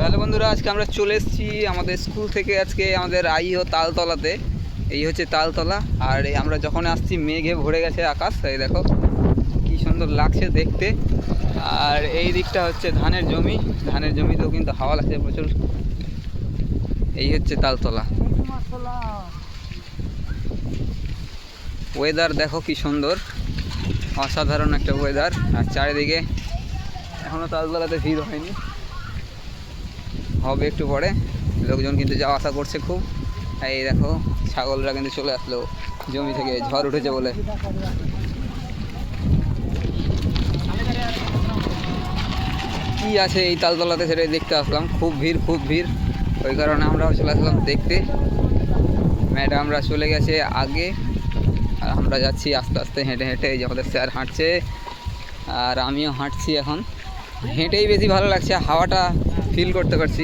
তাহলে বন্ধুরা, আজকে আমরা চলে এসেছি আমাদের স্কুল থেকে আজকে আমাদের আইও তালতলাতে। এই হচ্ছে তালতলা, আর আমরা যখন আসছি, মেঘে ভরে গেছে আকাশ, এই দেখো, কি সুন্দর লাগছে দেখতে। আর এই দিকটা হচ্ছে ধানের জমি, ধানের জমিতেও কিন্তু হাওয়া লাগছে প্রচুর। এই হচ্ছে তালতলা। ওয়েদার দেখো কি সুন্দর, অসাধারণ একটা ওয়েদার আর চারিদিকে এখনও তালতলাতে ভিড় হয়নি। হবে একটু পরে। লোকজন কিন্তু যাওয়া আসা করছে খুব। এই দেখো, ছাগলরা কিন্তু চলে আসলো। জমি থেকে ঝড় উঠেছে বলে। কি আছে এই তালতলাতে সেটাই দেখতে আসলাম। খুব ভিড় খুব ভিড়। ওই কারণে আমরাও চলে আসলাম দেখতে। ম্যাডামরা চলে গেছে আগে। আর আমরা যাচ্ছি আস্তে আস্তে হেঁটে হেঁটে, এই যে স্যার হাঁটছে। আর আমিও হাঁটছি এখন। হেঁটেই বেশি ভালো লাগছে। হাওয়াটা ফিল করতে পারছি।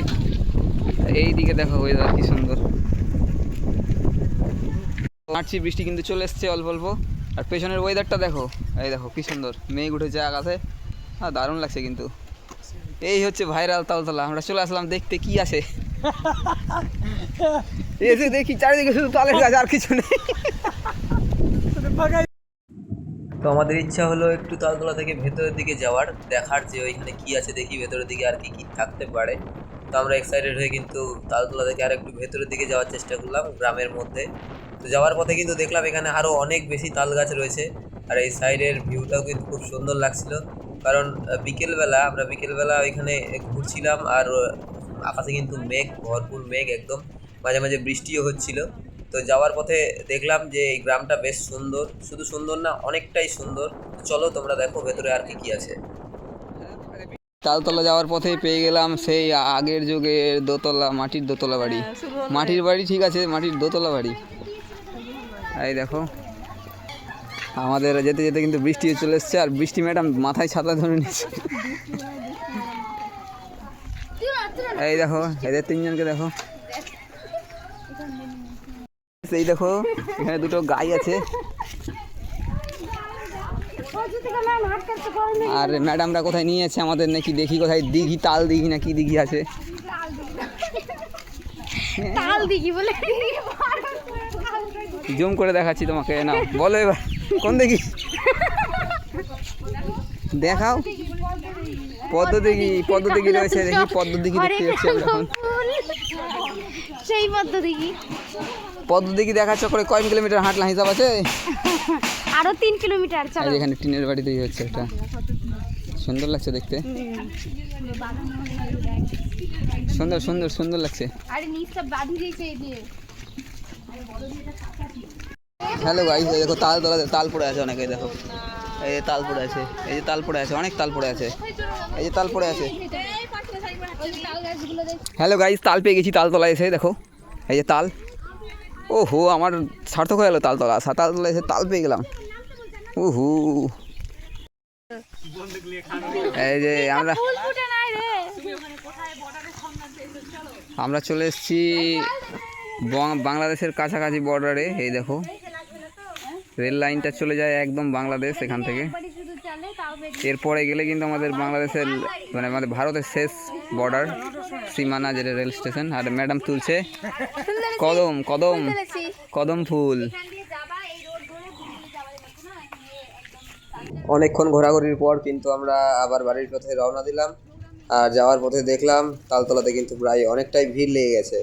এই দিকে দেখো ওয়েদার কি সুন্দর। হাঁটছি বৃষ্টি কিন্তু চলে এসছে অল্প অল্প। আর পেছনের ওয়েদারটা দেখো এই দেখো কি সুন্দর। মেঘ উঠেছে আকাশে। হ্যাঁ দারুণ লাগছে কিন্তু। এই হচ্ছে ভাইরাল তালতলা। আমরা চলে আসলাম দেখতে কি আছে। এসে দেখি চারিদিকে শুধু তালের গাছ আর কিছু নেই। তো আমাদের ইচ্ছা হলো একটু তালতলা থেকে ভেতরের দিকে যাওয়ার, দেখার যে ওইখানে কি আছে, দেখি ভেতরের দিকে আর কি কি থাকতে পারে। তো আমরা এক্সাইটেড হয়ে কিন্তু তালতলা থেকে আর একটু ভেতরের দিকে যাওয়ার চেষ্টা করলাম গ্রামের মধ্যে। তো যাওয়ার পথে কিন্তু দেখলাম এখানে আরও অনেক বেশি তাল গাছ রয়েছে। আর এই সাইডের ভিউটাও কিন্তু খুব সুন্দর লাগছিল। কারণ বিকেলবেলা, আমরা বিকেলবেলা ওইখানে ঘুরছিলাম আর আকাশে কিন্তু মেঘ, ভরপুর মেঘ একদম। মাঝে মাঝে বৃষ্টিও হচ্ছিল। তো যাওয়ার পথে দেখলাম যে এই গ্রামটা বেশ সুন্দর। শুধু সুন্দর না অনেকটাই সুন্দর। চলো তোমরা দেখো ভেতরে আর কি কি আছে। তালতলা যাওয়ার পথেই পেয়ে গেলাম সেই আগের যুগের দোতলা মাটির দোতলা বাড়ি। মাটির বাড়ি ঠিক আছে মাটির দোতলা বাড়ি। এই দেখো আমাদের যেতে যেতে কিন্তু বৃষ্টি চলে এসছে আর বৃষ্টি ম্যাডাম মাথায় ছাতা ধরে নিচ্ছে এই দেখো এদের তিনজনকে দেখো। এই দেখো এখানে দুটো গাই আছে। আর ম্যাডামরা কোথায় নিয়ে যাচ্ছে আমাদের নাকি দেখি কোথায় দিঘি তাল দিঘি না কি দিঘি আছে। তাল দিঘি বলে। জুম করে দেখাচ্ছি তোমাকে না বলো এবার কোন দেখি দেখাও। পদ্ম দিঘি পদ্ম দিঘি রয়েছে দেখি পদ্ম দিঘি দেখতে যাচ্ছি আমরা এখন। সেই পদ্ম দিঘি পদ্ম দিঘি দেখার চক্করে কয় কিলোমিটার হাঁটলাম হিসাব আছে? আরও তিন কিলোমিটার চলো। এখানে টিনের বাড়ি তৈরি হচ্ছে একটা সুন্দর লাগছে দেখতে। সুন্দর সুন্দর সুন্দর লাগছে। আরে নিচটা বাঁধি দিয়েছে এই দিয়ে হ্যালো গাইস দেখো তাল তোলা তাল পড়ে আছে অনেকে দেখো। এই যে তাল পড়ে আছে এই যে তাল পড়ে আছে অনেক তাল পড়ে আছে। এই যে তাল পড়ে আছে। হ্যালো গাইস, তাল পেয়ে গেছি তালতলা এসে দেখো। এই যে তাল। ও হো আমার সার্থক হয়ে গেলো তালতলা। আসা তালতলা এসে তাল পেয়ে গেলাম। ও হু এই যে আমরা আমরা চলে এসেছি বাংলাদেশের কাছাকাছি বর্ডারে এই দেখো, রেল লাইনটা চলে যায় একদম বাংলাদেশ এখান থেকে। এরপরে গেলে কিন্তু আমাদের বাংলাদেশের মানে আমাদের ভারতের শেষ বর্ডার সীমানা যেটা রেল স্টেশন আর ম্যাডাম তুলছে কদম কদম কদম ফুল। অনেকক্ষণ ঘোরাঘুরির পর কিন্তু আমরা আবার বাড়ির পথে রওনা দিলাম। আর যাওয়ার পথে দেখলাম তালতলাতে কিন্তু প্রায় অনেকটাই ভিড় লেগে গেছে।